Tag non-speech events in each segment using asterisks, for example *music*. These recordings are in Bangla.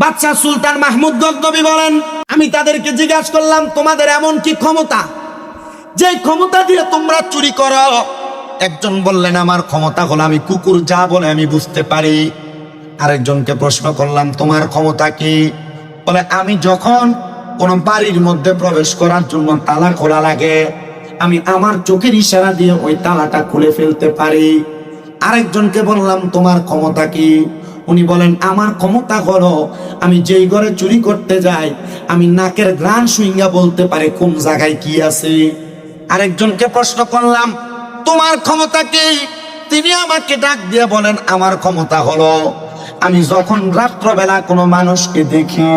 বাদশাহ সুলতান মাহমুদ গজনবী বলেন, আমি তাদেরকে জিজ্ঞাসা করলাম, তোমাদের এমন কি ক্ষমতা? যে ক্ষমতা দিয়ে তোমরা চুরি করো। একজন বললেন, আমার ক্ষমতা হলো আমি কুকুর, যা বলে আমি বুঝতে পারি। আরেকজনকে প্রশ্ন করলাম, তোমার ক্ষমতা কি? বলে, আমি যখন কোন বাড়ির মধ্যে প্রবেশ করার জন্য তালা খোলা লাগে, আমি আমার চোখের ইশারা দিয়ে ওই তালাটা খুলে ফেলতে পারি। আরেকজনকে বললাম, তোমার ক্ষমতা কি? উনি বলেন, আমার ক্ষমতা হলো, আমি যেই ঘরে চুরি করতে যাই, আমি নাকের গ্রান সুইঙ্গা বলতে পারে, কোন জায়গায় কি আছে? আরেকজনকে প্রশ্ন করলাম, তোমার ক্ষমতা কি? তিনি আমাকে ডাক দিয়ে বলেন, আমার ক্ষমতা হলো, আমি যখন রাত্রবেলা কোনো মানুষকে দেখি,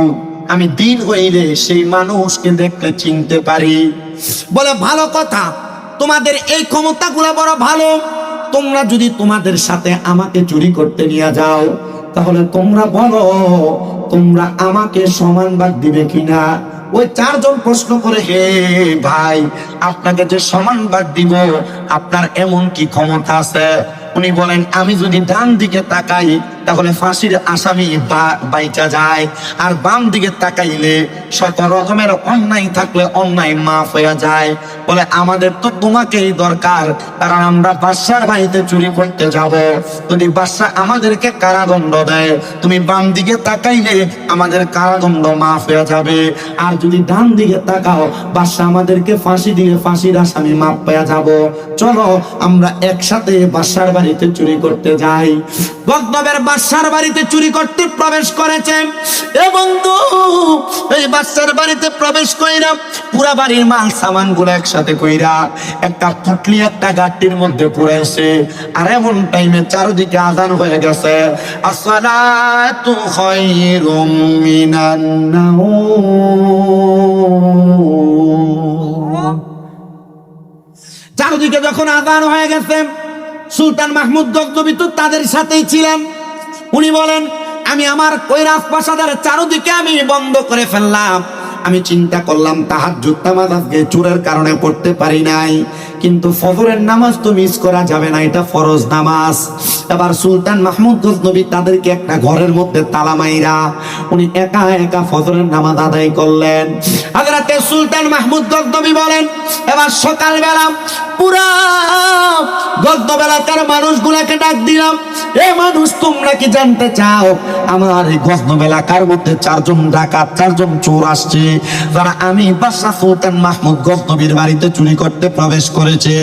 আমি দিন হইলে সেই মানুষকে দেখতে চিনতে পারি। বলে, ভালো কথা, তোমাদের এই ক্ষমতাগুলো বড় ভালো। তোমরা যদি তোমাদের সাথে আমাকে চুরি করতে নিয়ে যাও তাহলে তোমরা বলো, তোমরা আমাকে সমান বাদ দিবে কিনা? ওই চারজন প্রশ্ন করে, হে ভাই, আপনাকে যে সমান বাদ দিব, আপনার এমন কি ক্ষমতা আছে? উনি বলেন, আমি যদি ডান দিকে তাকাই তাহলে ফাঁসির আসামি বাইচা যায়। আর বাম দিকে তাকাইলে শত রকমের অন্যায় থাকলে অন্যায় মাফ হয়ে যায়। বলে, আমাদের তো তোমাকেই দরকার, কারণ আমরা বাদশার বাড়িতে চুরি করতে যাব। যদি বাদশা আমাদেরকে কারাদণ্ড দেয়, তুমি বাম দিকে তাকাইলে আমাদের কারাদণ্ড মাফ হয়ে যাবে। আর যদি ডান দিকে তাকাও, বাদশা আমাদেরকে ফাঁসি দিয়ে ফাঁসির আসামি মাফ পেয়ে যাব। চলো, আমরা একসাথে বাদশার বাড়িতে চুরি করতে যাই। বগ্নবের বাদশার বাড়িতে চুরি করতে প্রবেশ করেছে। এ বন্ধু, এই বাদশার বাড়িতে প্রবেশ কইরা পুরা বাড়ির মাল সামানগুলো একসাথে কইরা একটা পুটলি, একটা গাটির মধ্যে পুরাইছে আর এমন টাইমে চারদিকে আজান হয়ে গেছে। আসসালাতু খায়রুম মিনান চারদিকে যখন আদান হয়ে গেছে, সুলতান মাহমুদ তো তাদের সাথেই ছিলেন। উনি বলেন, আমি আমার কৈরাস প্রাসাদের চারোদিকে আমি বন্ধ করে ফেললাম। আমি চিন্তা করলাম তাহার নামাজ মাদাজকে চোরের কারণে পড়তে পারি নাই। কিন্তু ফজরের নামাজ তো মিস করা যাবে না, এটা ফরজ নামাজ। এবার সুলতান মাহমুদ গজনবী তাদেরকে একটা ঘরের মধ্যে তালা মাইরা উনি একা একা ফজরের নামাজ আদায় করলেন। হাজরাতে সুলতান মাহমুদ গজনবী বলেন, এবার সকালবেলা পুরা গজনবেলাকার মানুষগুলাকে ডাক দিলাম, এ মানুষ, তোমরা কি জানতে চাও, আমার এই গজনবেলাকার মধ্যে চারজন ডাকাত, চারজন চোর আসছে, যারা আমি বাদশাহ সুলতান মাহমুদ গজনবীর বাড়িতে চুরি করতে প্রবেশ করেছে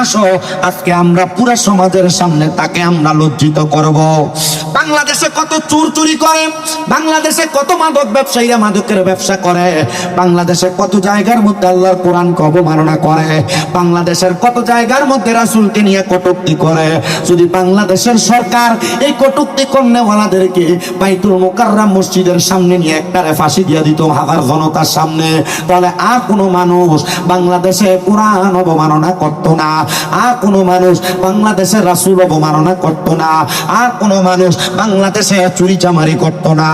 আসো, আজকে আমরা পুরা সমাজের সামনে তাকে আমরা লজ্জিত করব। বাংলাদেশে কত চোর চুরি করে, বাংলাদেশে কত মাদক ব্যবসায়ীরা মাদকের ব্যবসা করে, বাংলাদেশে কত জায়গার মধ্যে আল্লাহর কোরআন অবমাননা করে, বাংলাদেশের কত জায়গার মধ্যে রাসূলকে নিয়ে কটুক্তি করে। যদি বাংলাদেশের সরকার এই কটূক্তি কর্নেওয়ালাদেরকে বাইতুল মোকাররাম মসজিদের সামনে নিয়ে একটারে ফাঁসি দিয়ে দিত হাজার জনতার সামনে, তাহলে আর কোনো মানুষ বাংলাদেশে কোরআন অবমাননা করত না। আর কোনো মানুষ বাংলাদেশের রাসূল অবমাননা করত না। আর কোনো মানুষ বাংলাদেশে চুরি চামারি করত না।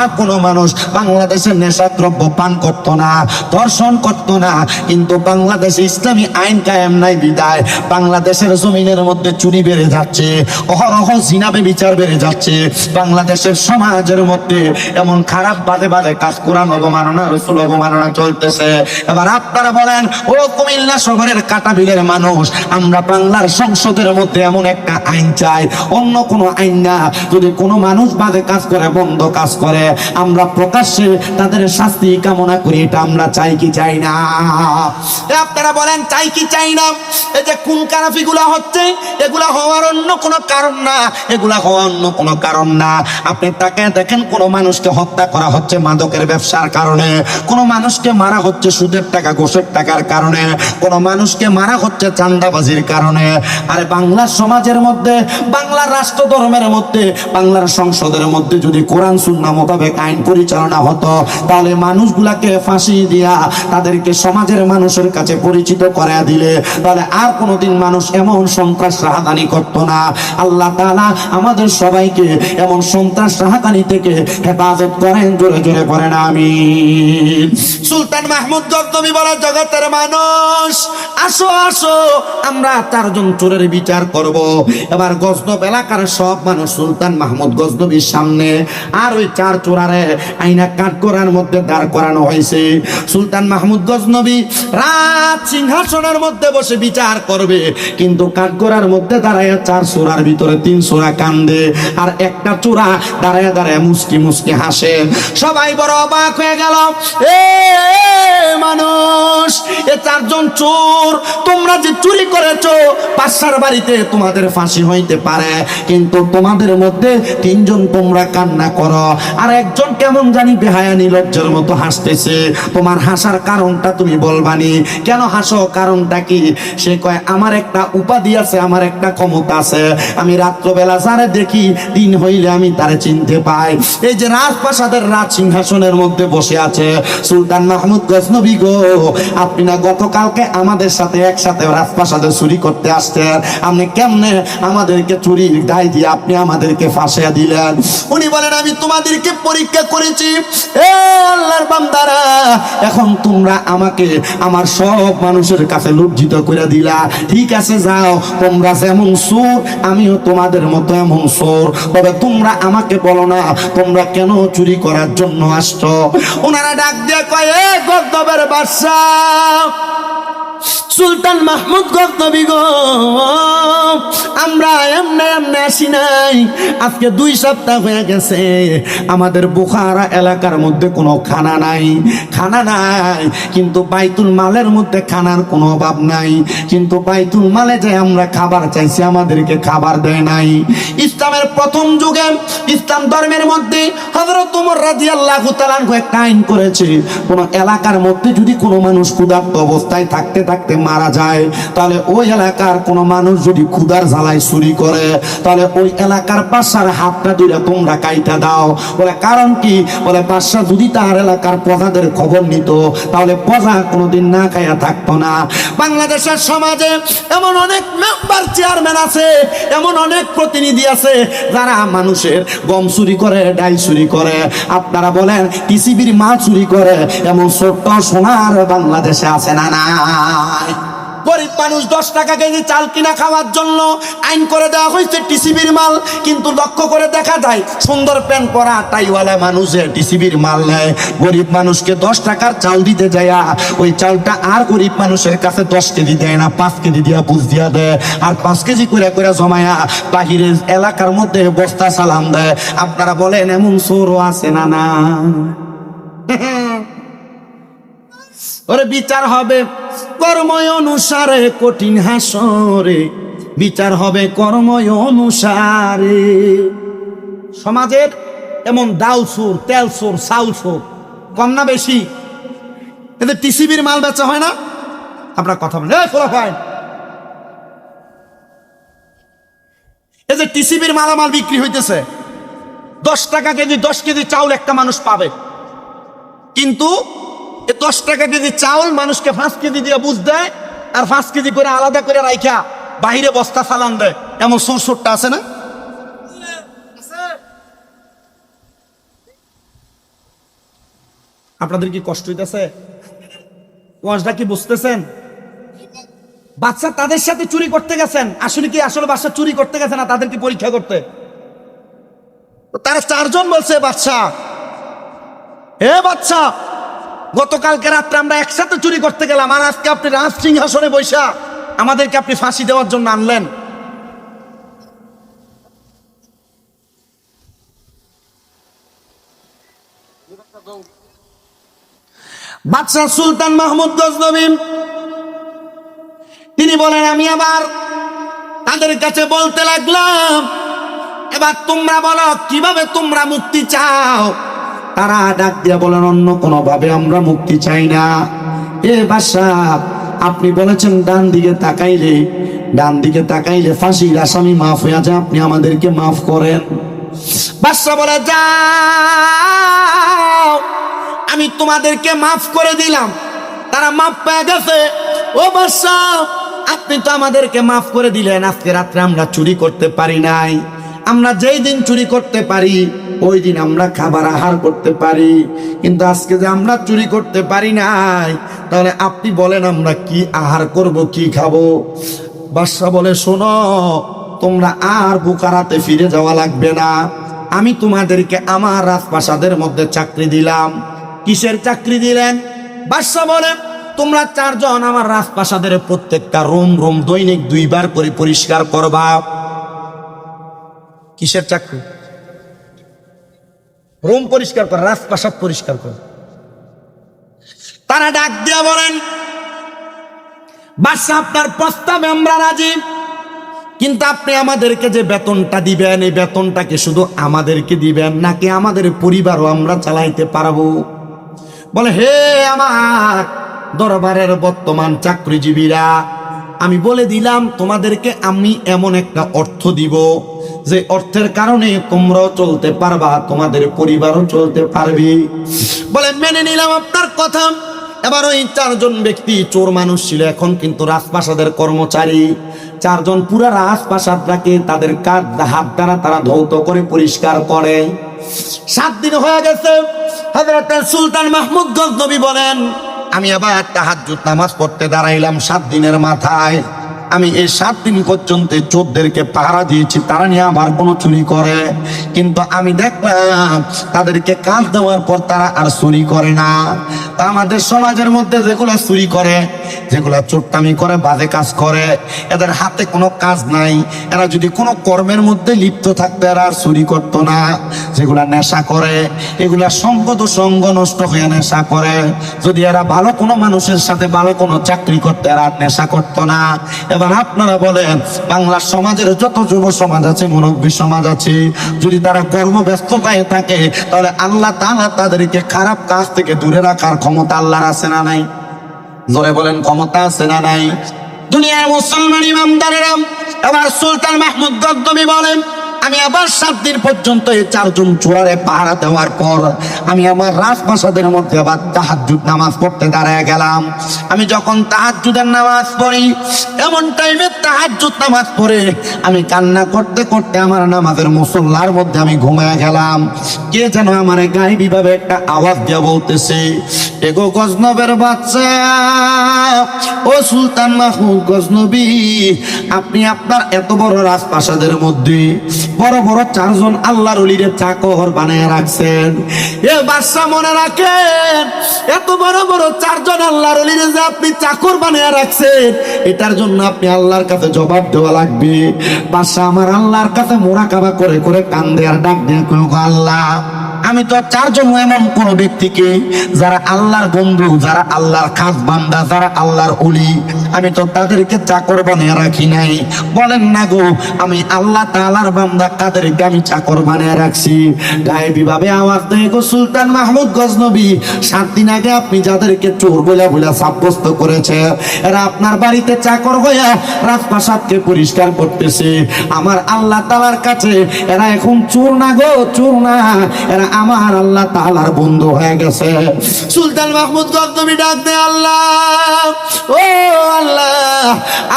আর কোনো মানুষ বাংলাদেশে নেশাদ্রব্য পান করত না, ধর্ষণ করত না। কিন্তু বাংলাদেশে ইসলামী আইন কায়েম নাই বিদায়। বাংলাদেশের জমিনের মধ্যে চুরি বেড়ে যাচ্ছে, অহরহ জিনাবে বিচার বেড়ে যাচ্ছে। বাংলাদেশের সমাজের মধ্যে এমন খারাপ বাদে বাদে কাজ কোরআন অবমাননা, রসুল অবমাননা চলতেছে। এবার আপনারা বলেন, ও কুমিল্লা শহরের কাটাবিলের মানুষ, আমরা বাংলার সংসদের মধ্যে এমন একটা আইন চাই। অন্য কোনো আইন না। যদি কোনো মানুষ বাদে কাজ করে, বন্ধ কাজ করে, আমরা প্রকাশ্যে তাদের শাস্তি কামনা করি, এটা আমরা চাই কি চাই না? আপনারা বলেন, চাই কি চাই না? এই যে কোন কারাফি গুলা হচ্ছে, এগুলা হওয়ার অন্য কোনো কারণ না। এগুলা হওয়ার অন্য কোনো কারণ না। আপনি তাকে দেখেন, কোনো মানুষকে হত্যা করা হচ্ছে মাদকের ব্যবসার কারণে। কোনো মানুষকে মারা হচ্ছে সুদের টাকা, ঘোষের টাকার কারণে। কোনো মানুষকে মারা হচ্ছে চান্দাবাজির কারণে। আরে বাংলার সমাজের মধ্যে বাংলার রাষ্ট্র ধর্মের মধ্যে, বাংলার সংসদের মধ্যে যদি কোরআন, সুন্না মোতাবেক আইন পরিচালনা হতো, তাহলে মানুষগুলাকে ফাঁসি দিয়া তাদেরকে সমাজের মানুষের কাছে পরিচিত করে দিলে, তাহলে আর কোনোদিন মানুষ এমন সন্ত্রাস রাহাদানি করতো না। আল্লাহ তাআলা আমাদের সবাইকে এমন সন্ত্রাস রাহাদানি থেকে হেফাজত করেন, জোরে জোরে করেন আমি সুলতান মাহমুদ গদ্দবি বলা জগতের মানুষ আসো আসো, আমরা চারজন চোরের বিচার করব। এবার গজনব এলাকার সব মানুষ, সুলতান মাহমুদ গজনবীর সামনে আর ওই চার চোরারে আইনা কাঠ করার মধ্যে দাঁড় করানো হয়েছে। সুলতান মাহমুদ গজনবী রাত সিংহাসনের মধ্যে বসে বিচার করবে, কিন্তু কাঠ করার মধ্যে দাঁড়ায় চার চোরার ভিতরে তিন চোরা কান্দে, আর একটা চোরা দাঁড়ায় দাঁড়ায় মুসকি মুসকি হাসে। সবাই বড় অবাক হয়ে গেল এ, মানুষ, এ চারজন চোর তোমরা যে চুরি করেছ পাশার বাড়িতে তোমাদের ফাঁসি হইতে পারে। কিন্তু তোমাদের মধ্যে তিনজন তোমরা কান্না করো, আর একজন কেমন জানি বেহায়া নিলজ্জের মতো হাসতেছে। তোমার হাসার কারণটা তুমি বলবানি। কেন হাসো? কারণটা কি? সে কয়, আমার একটা উপাধি আছে, আমার একটা ক্ষমতা আছে। আমি রাত্রবেলা যারে দেখি, দিন হইলে আমি তারে চিনতে পাই। এই যে রাজপ্রাসাদের রাজ সিংহাসনের মধ্যে বসে আছে সুলতান মাহমুদ গজনবী গো। আপনি না গতকালকে আমাদের সাথে একসাথে রাজপ্রাসাদে চুরি করতে আসতেন আপনি কেমনে আমাদেরকে চুরির দায় দিয়ে আপনি আমাদেরকে ফাঁসিয়া দিলেন? উনি বলেন, আমি তোমাদেরকে পরীক্ষা করেছি। এ আল্লাহর বান্দারা, এখন তোমরা আমাকে আমার সব মানুষের কাছে লজ্জিত করে দিলা। ঠিক আছে, যাও, তোমরা যেমন সুর আমিও তোমাদের মতো এমন সুর তবে তোমরা আমাকে বলো না, তোমরা কেন চুরি করার জন্য আসছো? ওনারা ডাক দিয়ে কয়, এ গদ্দবের বাদশাহ, সুলতান মাহমুদ গজনবী গো। আসি নাই। আজকে দুই সপ্তাহ হয়ে গেছে। আমাদের বুখারা এলাকার মধ্যে কোনো খানা নাই। খানা নাই। কিন্তু বাইতুল মালের মধ্যে খানার কোনো অভাব নাই। কিন্তু বাইতুল মালে যে আমরা খাবার চাইছি, আমাদেরকে খাবার দেয় নাই। ইসলামের প্রথম যুগে, ইসলাম ধর্মের মধ্যে ওমর রাদিয়াল্লাহু তাআলা একটা আইন করেছে। কোন এলাকার মধ্যে যদি কোনো মানুষ ক্ষুধার্ত অবস্থায় থাকতে থাকতে মারা যায়, তাহলে ওই এলাকার কোনো মানুষ যদি ক্ষুধার জ্বালায় চুরি করে, তাহলে ওই এলাকার পাশার হাতটা দিলে তোমরা কাইটা দাও। বলে, কারণ কি? বলে পাশা যদি তার এলাকার প্রজাদের খবর নিত, তাহলে প্রজা কোনোদিন না খাইয়া থাকতো না। বাংলাদেশের সমাজে এমন অনেক মেম্বার চেয়ারম্যান আছে, এমন অনেক প্রতিনিধি আছে, যারা মানুষের গম চুরি করে, ডাল চুরি করে। আপনারা বলেন টিসিবির মাল চুরি করে, এমন ছোট্ট সোনার বাংলাদেশে আছে না নাই? গরিব মানুষ দশ টাকা কেজি চাল কিনা খাওয়ার জন্য আইন করে দেওয়া হয়েছে টিসিবির মাল, কিন্তু লক্ষ্য করে দেখা যায় সুন্দর প্যান্ট পরা টাইওয়ালা মানুষে টিসিবির মাল নেয়। গরিব মানুষকে দশ টাকার চাল দিতে যায় ওই চালটা আর গরিব মানুষের কাছে দশ কেজি দেয় না, পাঁচ কেজি দিয়া বুঝ দিয়া দেয়। আর পাঁচ কেজি করে করে জমায়া বাহিরের এলাকার মধ্যে বস্তা সালাম দেয়। আপনারা বলেন, এমন চোরও আছে না না? *laughs* ওরে বিচার হবে কর্ময় অনুসারে, কঠিন হাসরে। বিচার হবে কর্ময় অনুসারে। সমাজের এমন ডাল সুর, তেল সুর চাউল সুর কম না বেশি। এদের টিসিবির মাল বেচা হয় না? আপনার কথা বলেন। খোলাফাইন। এই যে টিসিবির মালামাল বিক্রি হইতেছে, দশ টাকা কেজি, দশ কেজি চাউল একটা মানুষ পাবে। কিন্তু এ দশ টাকা কেজি চাউল মানুষকে পাঁচ কেজি দিয়ে বুঝ দেয় আর পাঁচ কেজি করে আলাদা করে রাইখা বাহিরে বস্তা চালান দেয়। এমন সোরসোরটা আছে না? আপনাদের কি কষ্ট হইতেছে? ওয়াজটা কি বুঝতেছেন? বাচ্চা তাদের সাথে চুরি করতে গেছেন। আসলে কি আসলে বাচ্চা চুরি করতে গেছে না তাদেরকে পরীক্ষা করতে? তারা চারজন বলছে, বাচ্চা হে বাচ্চা গতকালকে রাত্রে আমরা একসাথে চুরি করতে গেলাম, আর আজকে আপনি রাজ সিংহাসনে বৈশা আমাদেরকে আপনি ফাঁসি দেওয়ার জন্য আনলেন। বাদশাহ সুলতান মাহমুদ গজনবী তিনি বলেন, আমি আবার তাদের কাছে বলতে লাগলাম, এবার তোমরা বলো, কীভাবে তোমরা মুক্তি চাও? তারা ডাক দিয়া বলেন, অন্য কোনো ভাবে আমরা মুক্তি চাই না। এ বাসা আপনি বলেছেন ডান দিকে তাকাইলে, ডান দিকে তাকাইলে ফাঁসির আসামি মাফ হয়ে যায় আপনি আমাদেরকে মাফ করেন। বাদশা বলে, যাও, আমি তোমাদেরকে মাফ করে দিলাম। তারা মাফ পেয়ে গেছে। ও বাদশা আপনি তো আমাদেরকে মাফ করে দিলেন, আজকে রাত্রে আমরা চুরি করতে পারি নাই। আমরা যেই দিন চুরি করতে পারি, ওই দিন আমরা খাবার আহার করতে পারি। কিন্তু আজকে যে আমরা চুরি করতে পারি নাই, তাহলে আপনি বলেন আমরা কি আহার করব, কি খাব? বাদশাহ বলে, শোনো, তোমরা আর বুকারাতে ফিরে যাওয়া লাগবে না। আমি তোমাদেরকে আমার রাজপ্রাসাদের মধ্যে চাকরি দিলাম। কিসের চাকরি দিলেন? বাদশাহ বলেন তোমরা চারজন আমার রাজপ্রাসাদের প্রত্যেকটা রুম রুম দৈনিক দুইবার করে পরিষ্কার করবা। কিসের চাকরি? রুম পরিষ্কার কর, রাজপ্রাসাদ পরিষ্কার কর। তারা ডাক দিয়া বলেন, বাদশাহ, আপনার প্রস্তাবে আমরা রাজি। কিন্তু আপনি আমাদেরকে যে বেতনটা দিবেন, এই বেতনটাকে শুধু আমাদেরকে দিবেন, নাকি আমাদের পরিবারও আমরা চালাইতে পারব? বলে, হে আমার দরবারের বর্তমান চাকরিজীবীরা আমি বলে দিলাম, তোমাদেরকে আমি এমন একটা অর্থ দিব, যে অর্থের কারণে তোমরাও চলতে পারবা, তোমাদের পরিবারও চলতে পারবে। বলে, মেনে নিলাম আপনার কথা। এবার ওই চারজন ব্যক্তি, চোর মানুষ ছিল, এখন কিন্তু রাজপ্রাসাদের কর্মচারী। চারজন পুরা রাজপ্রাসাদটাকে তাদের কাজ হাত দ্বারা তারা ধৌত করে পরিষ্কার করে। সাত দিন হয়ে গেছে সুলতান মাহমুদ গজনবী বলেন আমি আবার তাহার নামাজ পড়তে দাঁড়াইলাম সাত দিনের মাথায়। আমি এই সাত দিন পর্যন্ত চোরদেরকে পাহারা দিয়েছি, তারা নিয়ে আমার কোনো চুরি করে। কিন্তু আমি দেখলাম তাদেরকে কাজ দেওয়ার পর তারা আর চুরি করে না। তা আমাদের সমাজের মধ্যে যেগুলো চুরি করে, যেগুলো চোরটামি করে, বাজে কাজ করে, এদের হাতে কোনো কাজ নাই। এরা যদি কোনো কর্মের মধ্যে লিপ্ত থাকতো, এরা আর চুরি করতো না। যেগুলা নেশা করে, এগুলা সঙ্গত সঙ্গ নষ্ট হয়ে নেশা করে। যদি এরা ভালো কোনো মানুষের সাথে ভালো কোনো চাকরি করতে, এরা নেশা করতো না। এবার আপনারা বলেন বাংলার সমাজের যত যুব সমাজ আছে, মুরব্বী সমাজ আছে, যদি তারা কর্মব্যস্ততায় থাকে, তাহলে আল্লাহ তালা তাদেরকে খারাপ কাজ থেকে দূরে রাখার ক্ষমতা আল্লাহর আছে না নাই? জোরে বলেন, ক্ষমতা আছে না নাই? দুনিয়ার মুসলমান ইমামদারেরাম এবার সুলতান মাহমুদ গদ্দমি বলেন আমি আবার সাত দিন পর্যন্ত এই চারজন চূড়ারে পাহারা দেওয়ার পর আমি আমার রাজপ্রাসাদের মধ্যে আবার তাহাজুদ নামাজ পড়তে দাঁড়ায় গেলাম। আমি যখন তাহাজুদের নামাজ পড়ি, এমন টাইমে তাহাজুদ নামাজ পড়ে আমি কান্না করতে করতে আমার নামাজের মুসল্লার মধ্যে আমি ঘুমায় গেলাম। কে যেন আমার গায়ে বিভাবে একটা আওয়াজ দিয়ে বলতেছে এগো গজনবের বাচ্চা, ও সুলতান মাহমুদ গজনবী, আপনি আপনার এত বড় রাজপ্রাসাদের মধ্যে বড় বড় চারজন আল্লাহর অলিরে চাকর বানায় রাখছেন। এ বাদশাহ মনে রাখেন, এত বড় বড় চারজন আল্লাহর অলিরে যে আপনি চাকর বানায় রাখছেন, এটার জন্য আপনি আল্লাহর কাছে জবাব দেওয়া লাগবে। বাদশাহ আমার আল্লাহর কাছে মোরাকাবা করে করে কান্দে আর ডাক দিয়ে আল্লাহ? আমি তো চারজন এমন কোন ব্যক্তিকে যারা আল্লাহর বন্ধু, যারা আল্লাহর খাস বান্দা, যারা আল্লাহর অলি আমি তো তাদেরকে চাকর বানিয়ে রাখি নাই। বলেন না গো, আমি আল্লাহ তাআলার বান্দা কাদেরকে আমি চাকর বানিয়ে রাখছি? গায়ে বিভাবে আওয়াজ দেয় গো সুলতান মাহমুদ গজনবী, সাত দিন আগে আপনি যাদেরকে চোর বলে বলে সাব্যস্ত করেছে, এরা আপনার বাড়িতে চাকর হইয়া রাজপ্রাসাদকে পরিষ্কার করতেছে। আমার আল্লাহ তালার কাছে, এরা এখন চোর না গো, চোর না। এরা আমার আল্লাহ তাআলার বন্ধু হয়ে গেছে। সুলতান মাহমুদ গজনবী ডাক দে আল্লাহ, ও আল্লাহ,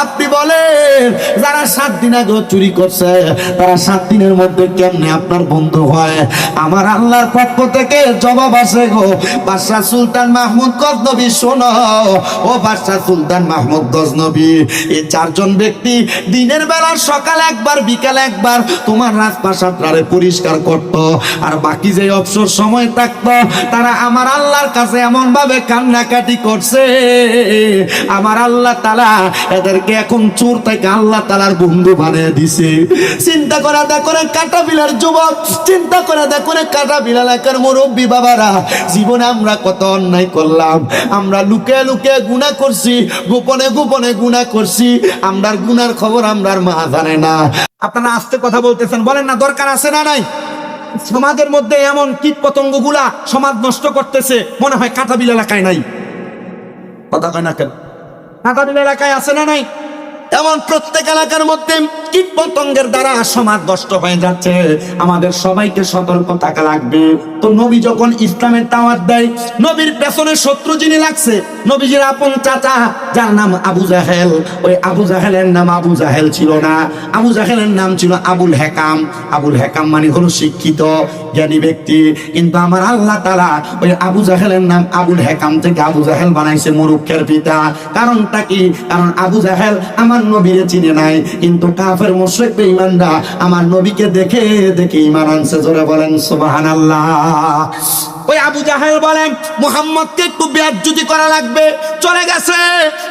আপনি বলেন, যারা সাত দিন আগে চুরি করছে, তারা সাত দিনের মধ্যে কেমনে আপনার বন্ধু হয়? আমার আল্লাহর পক্ষ থেকে জবাব আছে গো, বাদশাহ সুলতান মাহমুদ গজনবী, শোনো, ও বাদশাহ সুলতান মাহমুদ গজনবী এই চারজন ব্যক্তি দিনের বেলা, সকাল একবার, বিকাল একবার তোমার রাজপ্রাসাদটারে পরিষ্কার করত, আর বাকি যে অবসর সময় থাকতো, তারা আমার আল্লাহর কাছে এমন ভাবে কান্নাকাটি করছে, আমার আল্লাহ তালা এদেরকে এখন চোর থেকে আল্লাহ তালার বন্ধু বানিয়ে দিছে। চিন্তা করে দেখো রে কাটা বিলার যুবক, চিন্তা করে দেখো রে কাটা বিলাল এলাকার মুরব্বী বাবারা, জীবনে আমরা কত অন্যায় করলাম, আমরা লুকে লুকে গুণা করছি, গোপনে গোপনে গুণা করছি, আমরার গুনার খবর আমরার মা জানে না। আপনারা আস্তে কথা বলতেছেন, বলেন না দরকার আছে না নাই? সমাজের মধ্যে এমন কীট পতঙ্গগুলা সমাজ নষ্ট করতেছে মনে হয় কাঁটাবিল এলাকায় নাই। কথা কয় না কেন? কাঁটাবিল এলাকায় আছে না নাই? এমন প্রত্যেক এলাকার মধ্যে কীট পতঙ্গের দ্বারা সমাজ নষ্ট হয়ে যাচ্ছে। আমাদের সবাইকে সতর্ক থাকা লাগবে। তো নবী যখন ইসলামের টাওয়ার দেয়, নবীর পেছনে শত্রু যিনি লাগছে, নবীজির আপন চাচা, যার নাম আবু জাহেল। ওই আবু জাহেলের নাম আবু জাহেল ছিল না। আবু জাহেলের নাম ছিল আবুল হেকাম। আবুল হেকাম মানে হলো শিক্ষিত, জ্ঞানী ব্যক্তি। কিন্তু আমার আল্লাহ তালা ওই আবু জাহেলের নাম আবুল হেকাম থেকে আবু জাহেল বানাইছে মুরুক্ষের পিতা। কারণটা কি? কারণ আবু জাহেল আমার নবীরে চিনে নাই। কিন্তু কাফের মুশরিক বেঈমানরা আমার নবীকে দেখে দেখে ঈমান আনছে। জোরে বলেন সুবহানাল্লাহ। ওই আবু জাহেল বলেন, মুহাম্মদকে একটু যদি করা লাগবে। চলে গেছে।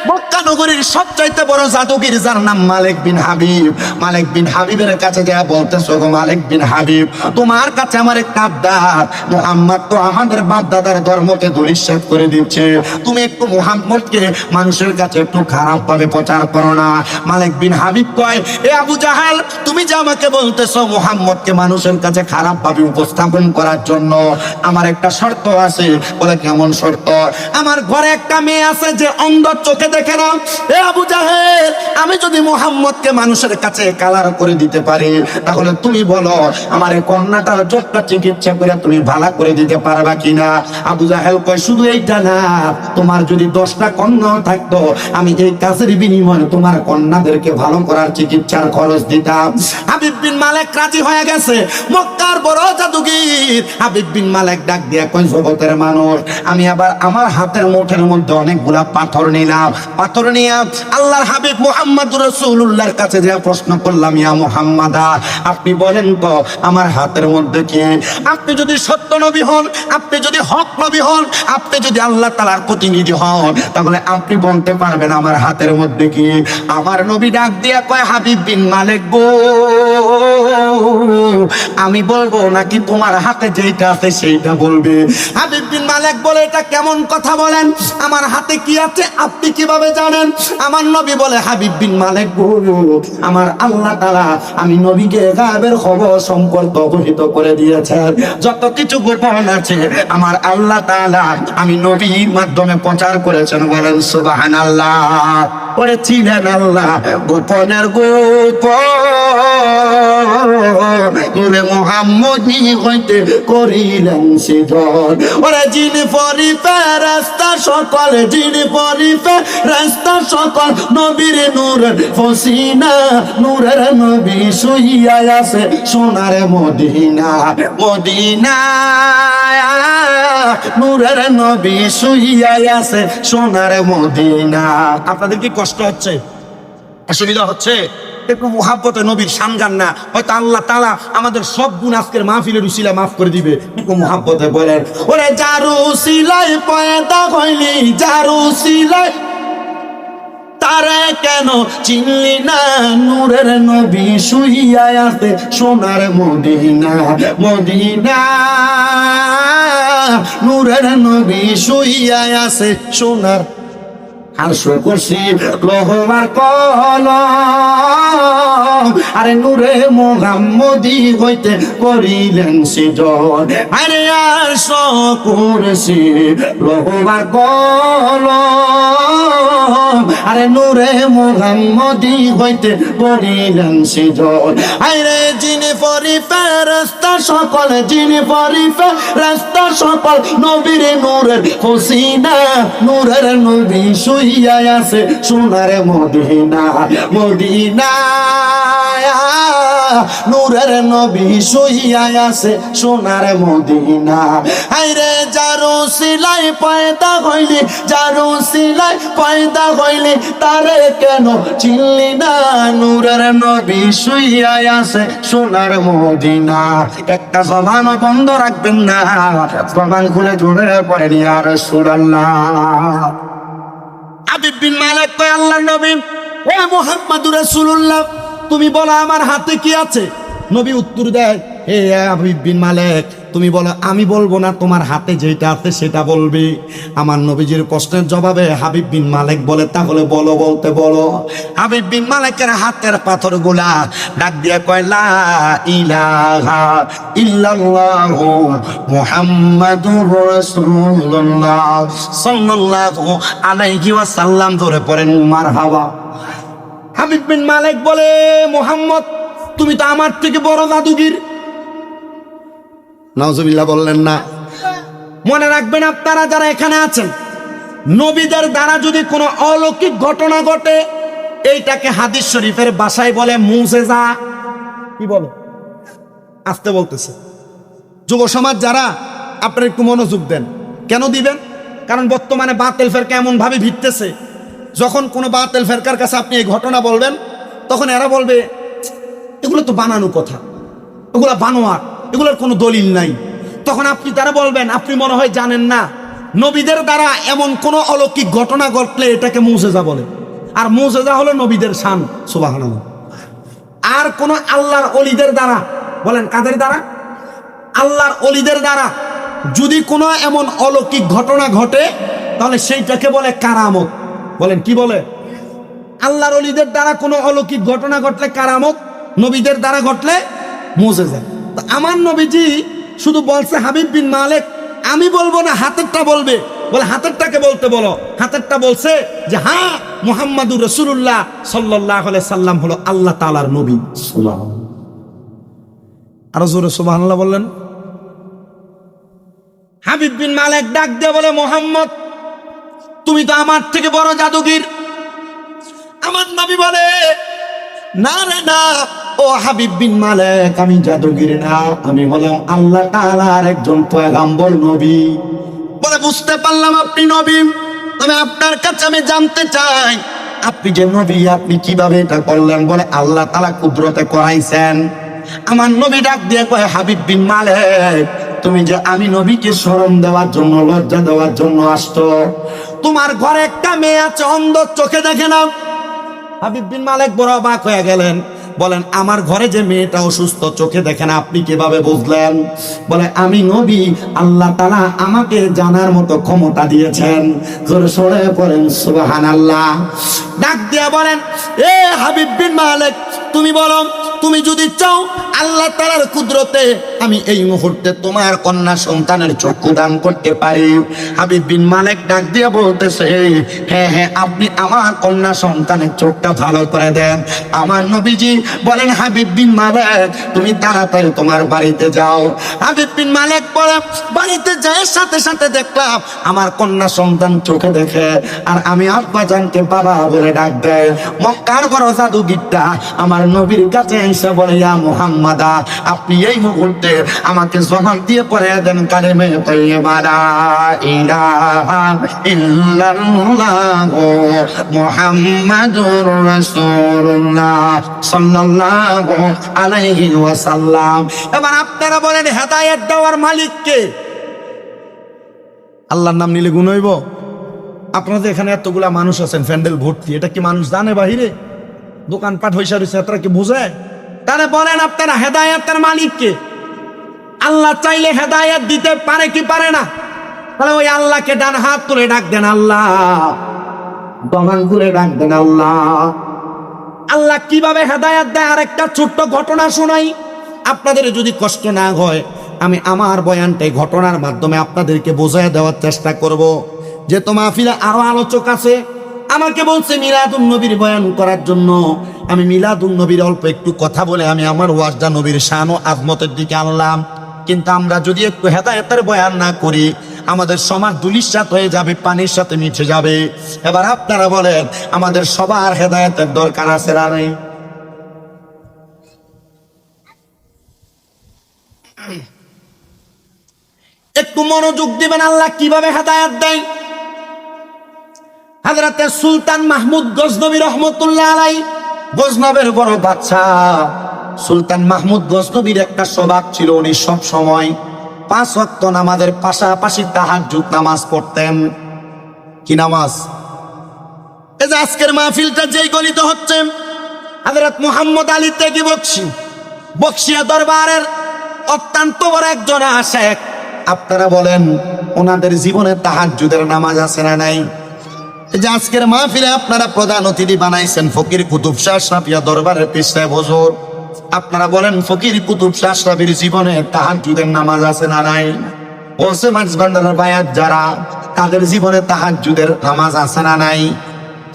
মক্কা নগরীর সবচাইতে বড় জাদুগির যার নাম মালিক বিন হাবিব। মালিক বিন হাবিবের কাছে যা বলতেছো গো মালিক বিন হাবিব, তোমার কাছে আমার একটা আবদার। মুহাম্মদ তো আমাদের বাপ দাদার ধর্মকে দুরিশ্বাস করে দিচ্ছে। তুমি একটু মুহাম্মদকে মানুষের কাছে একটু খারাপ ভাবে প্রচার করো না। মালিক বিন হাবিব কয়, এ আবু জাহাল, তুমি যে আমাকে বলতেছো মুহাম্মদকে মানুষের কাছে খারাপ ভাবে উপস্থাপন করার জন্য, আমার একটা শর্ত আছে, বলে কেমন শর্ত? আমার ঘরে একটা মেয়ে আছে যে অন্ধ চোখে দেখে না। এ আবু জাহেল, আমি যদি মুহাম্মদকে মানুষের কাছে কালার করে দিতে পারি, তাহলে তুমি বলো, আমার এই কন্যাটার চোখটা চিকিৎসা করে তুমি ভালো করে দিতে পারবা কিনা? আবু জাহেল কয়, শুধু এইটা না, তোমার যদি দশটা কন্যা থাকতো, আমি এই কাজের বিনিময়ে তোমার কন্যাদেরকে ভালো করার চিকিৎসার খরচ দিতাম। হাবিব বিন মালিক রাজি হয়ে গেছে। মক্কার বড় জাদুগীর হাবিব বিন মালিক ডাক দিয়ে জগতের মানুষ, আমি আবার আমার হাতের মুঠের মধ্যে অনেকগুলা পাথর নিলাম। পাথর নিয়ে আল্লাহর হাবিব মুহাম্মদ রসুল্লাহর কাছে যে প্রশ্ন করলাম, ইয়া মুহাম্মাদা, আপনি বলেন তো, আমার হাতের মধ্যে কি? আপনি যদি সত্য নবী হন, আপনি যদি হক নবী হন, আপনি যদি আল্লাহ তালার প্রতিনিধি হন, তাহলে আপনি বলতে পারবেন আমার হাতের মধ্যে কি? আমার নবী ডাক দিয়া কয়, হাবিব বিন মালিক গো, আমি বলব নাকি তোমার হাতে যেটা আছে সেইটা বলবে? হাবিব বিন মালিক বলে, এটা কেমন কথা বলেন? আমার হাতে কি আছে? আপনি কীভাবে জানেন? আমার নবী বলে, হাবিব বিন মালিক গো, আমার আল্লাহ তাআলা আমি নবীকে গায়েবের খবর সম্পর্ক অবহিত করে দিয়েছেন। যত কিছু গোপন আছে, আমার আল্লাহ তাআলা আমি নবীর মাধ্যমে প্রচার করেছেন। বলেন, সুবহানাল্লাহ। করেছিলেন আল্লাহ, গোপনের গোপন। মোহাম্মদী হইতে করিলেন সেজন ওরে জিন পরি রাস্তা সকল জিন পরি রাস্তা সকল, নবীর নূর, ফসিনা নূরের নবী শুইয়া আছে সোনার মদিনা মদিনা নূরের নবী শুইয়া আছে সোনার মদিনা। আপনাদের কি কষ্ট হচ্ছে? অসুবিধা হচ্ছে? একটু মোহাব্বতে নবীর সামগান না। হয়তো আল্লাহ তালা আমাদের সব গুণ আজকের মাহফিলের উসিলা মাফ করে দিবে। একটু মোহাব্বতে বলেন। ওরে জারু সিলাই পয়দা হইলি জারু সিলাই তারা কেন চিনলি না? নূরের নবী শুইয়া আছে সোনার মদিনা মদিনা। নূরের নবী শুইয়া আছে সোনার আর শুকসি লোহমার কল আরে নূরে মোহাম্মদি হইতে করিলেন সিজন। আরে আর শুকসি লোহমার কল আরে নূরে মোহাম্মদি হইতে করিলেন সিজন। আরে জিনে পরি রাস্তা সকল জিনে পরি রাস্তা সকল নবীর নূরের খুশিনা, নূরের নবী শুইয়া আছে সোনার মদিনা মদিনা নূরের নবী শুইয়া আছে সোনার মদিনা। আইরে যারু সিলাই পয়দা হইলি, যারু সিলাই পয়দা হইলি, তারে কেন চিনলি না? নূরের নবী শুইয়া আছে সোনার মদিনা। একটা জবান বন্ধ রাখবেন না, জবান খুলে জুড়ে পড়ে আর সুরাল্লাহ আবিব বিন মালিক কয়, আল্লাহর নবী ও মুহাম্মাদুর রাসূলুল্লাহ, তুমি বলো আমার হাতে কি আছে? নবী উত্তর দেয়, হে হাবিব বিন মালিক তুমি বলো, আমি বলব না তোমার হাতে যেটা আছে সেটা বলবি? আমার নবীজির প্রশ্নের জবাবে হাবিব বিন মালিক বলে, তাহলে বলো, বলতে বলো। হাবিব বিন মালিকের হাতের পাথরগুলা ডাক দিয়ে কয়, লা ইলাহা ইল্লাল্লাহু মুহাম্মাদুর রাসূলুল্লাহ সাল্লাল্লাহু আলাইহি ওয়াসাল্লাম। ধরে পড়েন, মারহাবা। হাবিব বিন মালিক বলে, মোহাম্মদ, তুমি তো আমার থেকে বড় জাদুগির। নজবিল্লা বললেন না। মনে রাখবেন আপনারা যারা এখানে আছেন, নবীদের দ্বারা যদি কোনো অলৌকিক ঘটনা ঘটে, এইটাকে হাদিস শরীফের বাসায় বলে মুজেজা। কি বলো? আসতে বলতেছে। যুব সমাজ যারা, আপনারা একটু মনোযোগ দেন। কেন দিবেন? কারণ বর্তমানে বাতেল ফেরকা এমন ভাবে ভিড়তেছে। যখন কোনো বাতেল ফেরকার কাছে আপনি এই ঘটনা বলবেন, তখন এরা বলবে, এগুলো তো বানানো কথা। এগুলো বানোয়ার এগুলোর কোনো দলিল নাই। তখন আপনি তারা বলবেন, আপনি মনে হয় জানেন না। নবীদের দ্বারা এমন কোনো অলৌকিক ঘটনা ঘটলে এটাকে মুজেজা বলে। আর মুজেজা হলো নবীদের শান সুবাহ আর কোন আল্লাহর অলিদের দ্বারা, বলেন কাদের দ্বারা? আল্লাহর অলিদের দ্বারা যদি কোনো এমন অলৌকিক ঘটনা ঘটে, তাহলে সেইটাকে বলে কারামত। বলেন কি বলে? আল্লাহর অলিদের দ্বারা কোনো অলৌকিক ঘটনা ঘটলে কারামত, নবীদের দ্বারা ঘটলে মুজে যায় তো আমার নবীজি শুধু বলছে, হাবিব বিন মালেক, আমি বলব না, হাতেরটা বলবে। বলে, হাতেরটাকে বলতে বলো। হাতেরটা বলছে যে হ্যাঁ মুহাম্মাদুর রসুল্লাহ সাল্লাহ সাল্লাম হলো আল্লাহ তালার নবী। আরও জোরে সুবাহ বললেন। হাবিব বিন মালিক ডাক দিয়ে বলে, মোহাম্মদ, তুমি তো আমার থেকে বড় জাদুগির। আমার নবী বলে, না রে, না ও হাবিব বিন মালিক, আমি জাদুগির না, আমি হলাম আল্লাহ তাআলার একজন পয়গাম্বর নবী। বলে, বুঝতে পারলাম আপনি নবী, তবে আপনার কাছে আমি জানতে চাই, আপনি যে নবী, আপনি কীভাবে এটা করলেন? বলে, আল্লাহ তাআলা কুদরতে করাইছেন। আমার নবী ডাক দিয়ে কয়, হাবিব বিন মালিক, তুমি যে আমি নবীকে স্মরণ দেওয়ার জন্য, লজ্জা দেওয়ার জন্য আসতো তোমার ঘরে একটা মেয়ে আছে, অন্ধ, চোখে দেখে না হাবিব বিন মালিক বড় অবাক হয়ে গেলেন। বলেন, আমার ঘরে যে মেয়েটা অসুস্থ, চোখে দেখেন, আপনি কীভাবে বুঝলেন? বলে, আমি নবী, আল্লাহ তালা আমাকে জানার মতো ক্ষমতা দিয়েছেন। জোরে সরে পড়েন সুবাহান আল্লাহ ডাক দিয়া বলেন, এ হাবিব বিন মালিক, তুমি বলো, তুমি যদি চাও, আল্লাহ তালার কুদরতে আমি এই মুহূর্তে তোমার কন্যা সন্তানের চক্ষু দান করতে পারি। হাবিব বিন মালিক ডাক দিয়ে বলতেছে হ্যাঁ হ্যাঁ আপনি আমার কন্যা সন্তানের চোখটা ভালো করে দেন। আমার নবীজি বলেন, হাবিব বিন মালিক, তুমি তাড়াতাড়ি তোমার বাড়িতে যাও। হাবিব বিন মালিক বলে, বাড়িতে যাই সাথে সাথে দেখলাম আমার কন্যা সন্তান চোখে দেখে, আর আমি আব্বা জানতে বাবা বলে ডাক দেয়। মক্কার বড় জাদুগিরটা আমার নবীর কাছে এসে বলে, ইয়া মুহাম্মাদা, আপনি এই মুহূর্তে আমাকে জবান দিয়ে পড়ে দেন, কালেমে লা ইলাহা ইল্লাল্লাহ মুহাম্মাদুর রাসূলুল্লাহ। সাল্লাল্লাহু আলাইহি ওয়াসাল্লাম। এবার আপনারা বলেন, হেদায়েত দেওয়ার মালিক কে? আল্লাহর নাম নিলে গুণ হইব। আপনাদের এখানে এতগুলা মানুষ আছেন, প্যান্ডেল ভর্তি। এটা কি মানুষ জানে বাহিরে? দোকানপাট হইসা রয়েছে এতটা কি বুঝে? তাহলে বলেন আপনারা, হেদায়তের মালিককে আল্লাহ চাইলে হেদায়ত দিতে পারে কি পারে না? তাহলে ওই আল্লাহকে ডান হাত তুলে ডাক দেন আল্লাহ দমান তুলে ডাক দেন আল্লাহ। আল্লাহ কীভাবে হেদায়াত দেয়? আর একটা ছোট্ট ঘটনা শোনাই। আপনাদের যদি কষ্ট না হয়, আমি আমার বয়ানটাই ঘটনার মাধ্যমে আপনাদেরকে বোঝায় দেওয়ার চেষ্টা করব। যে তো মাহফিলে আরও আলোচক আছে, আমাকে বলছে মিলাদুন নবীর বয়ান করার জন্য। আমি মিলাদুন নবীর অল্প একটু কথা বলে আমি আমার ওয়াজদা নবীর শান ও আজমতের দিকে আনলাম। কিন্তু আমরা যদি একটু হেদায়তের বয়ান না করি আমাদের সমাজ দুলিশাত হয়ে যাবে, পানির সাথে মিশে যাবে। এবার আপনারা বলেন, আমাদের সবার হেদায়তের দরকার আছে না নেই? একটু মনোযোগ দিবেন, আল্লাহ কীভাবে হেদায়ত দেয়? হাজরাতে সুলতান মাহমুদ গজনবী রহমতুল্লাহ আলাই, গজনবের বড় বাচ্চা। সুলতান মাহমুদ গজনবীর একটা স্বভাব ছিল, উনি সব সময় পাঁচ ওয়াক্ত নামাজের পাশাপাশি তাহাজ্জুদ নামাজ পড়তেন। কি নামাজ? এই যে আজকের মাহফিলটা যেই গলিত হচ্ছে হাজরত মোহাম্মদ আলী তেগি বক্সি বক্সিয়া দরবারের অত্যন্ত বড় একজন আশেক। আপনারা বলেন, ওনাদের জীবনে তাহাজ্জুদের নামাজ আছে না নাই? এই যে আজকের মাহফিলে আপনারা প্রধান অতিথি বানাইছেন ফকির কুতুব শাহ সাফিয়া দরবারের পিছায় বজর আপনারা বলেন, ফকির কুতুব শাহ সাফির জীবনে তাহাজ্জুদের নামাজ আছে না নাই? মাছ ভান্ডারের বায়াত যারা, তাদের জীবনে তাহাজ্জুদের নামাজ আছে না নাই?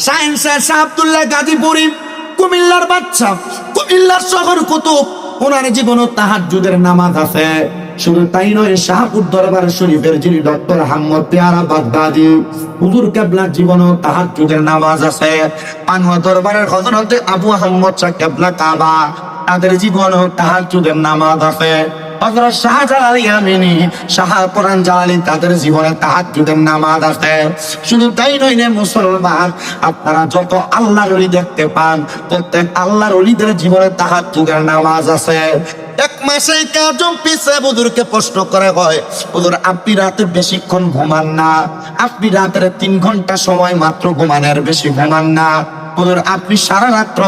সায়েন্স গাজীপুরি, কুমিল্লার বাচ্চা কুমিল্লার শহর কুতুব, ওনার জীবনও তাহাজ্জুদের নামাজ আছে। শুধু তাই নয়, শাহপুর দরবার শরীফের যিনি ডক্টর হাম্মদ পেয়ারা বাগদাদি, হুজুর কেবলার জীবনও তাহাজ্জুদের নামাজ আছে। পানুয়া দরবারের হজরতে আবু আহম্মদ শাহ কেবলা কাবা তাদের জীবনও তাহাজ্জুদের নামাজ আছে। ইয়ামিনী, শাহ তাদের জীবনে নামাজ আছে। শুধু তাই মুসলমান, আপনারা যত দেখতে পান, প্রত্যেক আল্লাহর ওলিদের জীবনে নামাজ আছে। এক মাসে পিছে আপনি রাতে বেশিক্ষণ ঘুমান না? আপনি রাতের তিন ঘণ্টা সময় মাত্র ঘুমানের বেশি ঘুমান না? হুজুর আপনি সারা রাত্র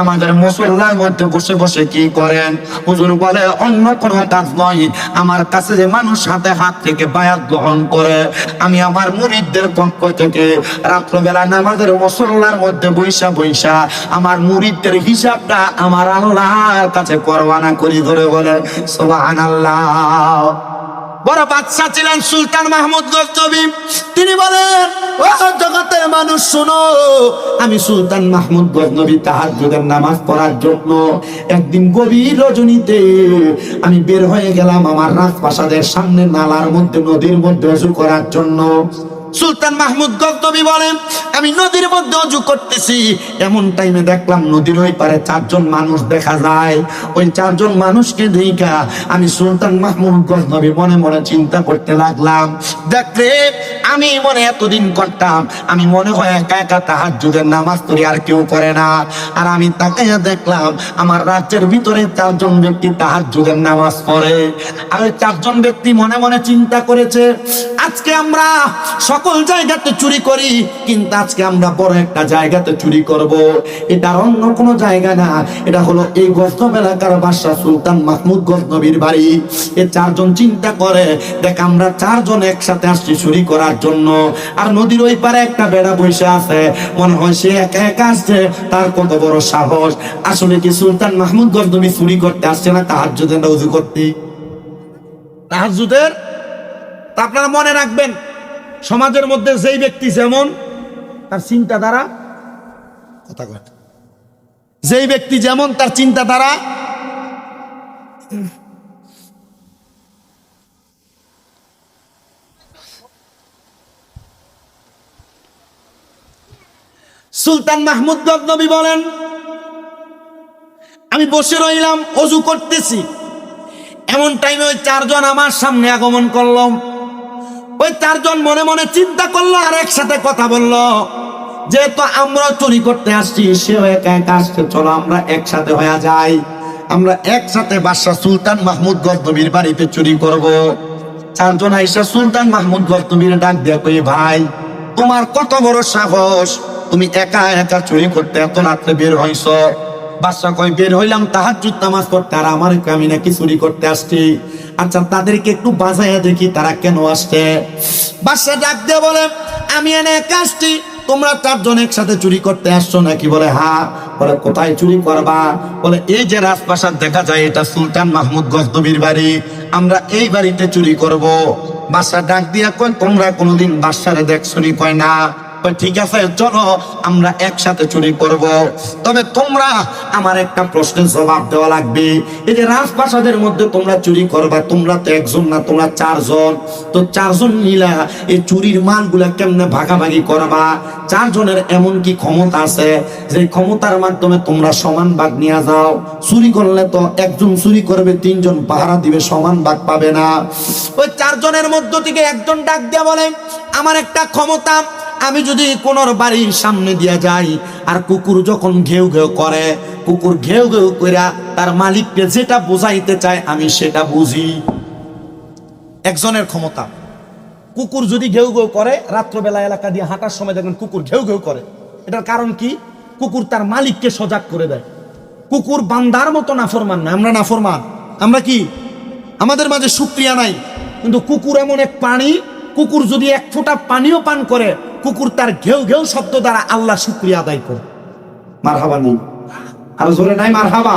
আমাদের মুসল্লার মধ্যে বসে বসে কি করেন? হুজুর বলে, অন্য কোনো কাজ নয়। আমার কাছে যে মানুষ হাতে হাত থেকে বায়াত গ্রহণ করে, আমি আমার মুরিদদের পক্ষ থেকে রাত্রবেলা নামাজের মুসল্লার মধ্যে বৈশা বৈশা আমার মুরিদদের হিসাবটা আমার আল্লাহর কাছে করবানা করি ধরে বলে, সুবহানাল্লাহ। বড় বাদশা ছিলেন সুলতান মাহমুদ গজনবী তিনি বলেন, ও জগতের মানুষ, শুনো, আমি সুলতান মাহমুদ গজনবী, তাহাজ্জুদের নামাজ পড়ার জন্য একদিন গভীর রজনীতে আমি বের হয়ে গেলাম আমার রাজপ্রাসাদের সামনে নালার মধ্যে, নদীর মধ্যে অজু করার জন্য। সুলতান মাহমুদ গজনবী বলেন আমি নদীর মধ্যে অজু করতেছি। এমন টাইমে দেখলাম নদীর ওই পারে চারজন মানুষ দেখা যায়। ওই চারজন মানুষকে দেখা আমি সুলতান মাহমুদ গজনবী মনে মনে চিন্তা করতে লাগলাম। দেখলে আমি মনে এতদিন করতাম, আমি মনে হয় একা একা তাহার যুগের নামাজ পড়ি, আর কেউ করে না। আর আমি তাকাইয়া দেখলাম, আমার রাজ্যের ভিতরে চারজন ব্যক্তি তাহার যুগের নামাজ পড়ে। আর ওই চারজন ব্যক্তি মনে মনে চিন্তা করেছে, আজকে আমরা জায়গাতে চুরি করি, কিন্তু আজকে আমরা বড় একটা জায়গাতে চুরি করব। এটা অন্য কোনো জায়গা না। এটা হলো এই গজনব এলাকার বাদশাহ সুলতান মাহমুদ গজনবীর বাড়ি। এ চারজন চিন্তা করে, দেখ আমরা চারজন একসাথে আসছি চুরি করার জন্য। আর নদীর ওই পারে একটা বেড়া বসে আছে। মনে হয় সে একা একা আসছে, তার কত বড় সাহস। আসলে কি সুলতান মাহমুদ গজনবী চুরি করতে আসছে না তাহাজ্জুদের উজু করতে? তাহাজ্জুদের? তা আপনারা মনে রাখবেন সমাজের মধ্যে যেই ব্যক্তি যেমন, তার চিন্তাধারা কথা কয়। যেই ব্যক্তি যেমন, তার চিন্তাধারা সুলতান মাহমুদ গজনবী বলেন, আমি বসে রইলাম, অজু করতেছি। এমন টাইমে ওই চারজন আমার সামনে আগমন করলাম ওই চারজন মনে মনে চিন্তা করল আর একসাথে কথা বলল যেহেতু আমরা চুরি করতে আসছি সেও একা একা আসছে, চলো আমরা একসাথে হয়ে যাই। আমরা একসাথে বাদশাহ সুলতান মাহমুদ গজনবীর বাড়িতে চুরি করব। চারজন আইসা সুলতান মাহমুদ গজনবীর ডাক দিয়ে কই ভাই, তোমার কত বড় সাহস? তুমি একা একা চুরি করতে এত রাত্রে বের হইছ। বাদশা কই বের হইলাম তাহাজ্জুদ নামাজ পড়তে। আর আমার আমি নাকি চুরি করতে আসছি। আচ্ছা তাদেরকে একটু বাজাইয়া দেখি তারা কেন আসছে? বাদশা ডাক দিয়ে বলে আমি এনে আসছি। তোমরা চারজন একসাথে চুরি করতে আসছো নাকি? বলে হ্যাঁ বলে কোথায় চুরি করবা? বলে এই যে রাজপ্রাসাদ দেখা যায় এটা সুলতান মাহমুদ গজনবীর বাড়ি। আমরা এই বাড়িতে চুরি করব। বাসা ডাক দিয়া কয় তোমরা কোনোদিন বাসারে দেখ চুরি কয় না। কয়, ঠিক আছে, চলো আমরা একসাথে চুরি করব। তবে তোমরা আমার একটা প্রশ্নের জবাব দেওয়া লাগবে। এই যে রাজপ্রাসাদের মধ্যে তোমরা চুরি করবা, তোমরা তো একজন না, তোমরা চারজন। তো চারজন মিলা এই চুরির মালগুলা কেমনে ভাগাভাগি করবা? চারজনের এমন কি ক্ষমতা আছে? যে ক্ষমতার মাধ্যমে তোমরা সমান ভাগ নিয়ে যাও। চুরি করলে তো একজন চুরি করবে, তিনজন পাহারা দিবে, সমান ভাগ পাবে না। ওই চারজনের মধ্য থেকে একজন ডাক দিয়া বলে, আমার একটা ক্ষমতা আমি যদি কোনোর বাড়ির সামনে দিয়া যাই, আর কুকুর যখন ঘেউ ঘেউ করে, কুকুর ঘেউ ঘেউ কইরা তার মালিককে যেটা বোঝাইতে চায়, আমি সেটা বুঝি। একজনের ক্ষমতা। কুকুর যদি ঘেউ ঘেউ করে, রাত্রবেলা এলাকা দিয়ে হাঁটার সময় দেখবেন কুকুর ঘেউ ঘেউ করে। এটার কারণ কি? কুকুর তার মালিককে সজাগ করে দেয়। কুকুর বান্দার মতো নাফরমান না, আমরা নাফরমান। আমরা কি? আমাদের মাঝে সুক্রিয়া নাই। কিন্তু কুকুর এমন এক পানি কুকুর যদি এক ফোঁটা পানিও পান করে কুকুর তার ঘেউ ঘেউ শব্দ দ্বারা আল্লাহ শুক্রিয়া আদায় করে। মার হাবা নেই। আরও জোরে নাই মার হাবা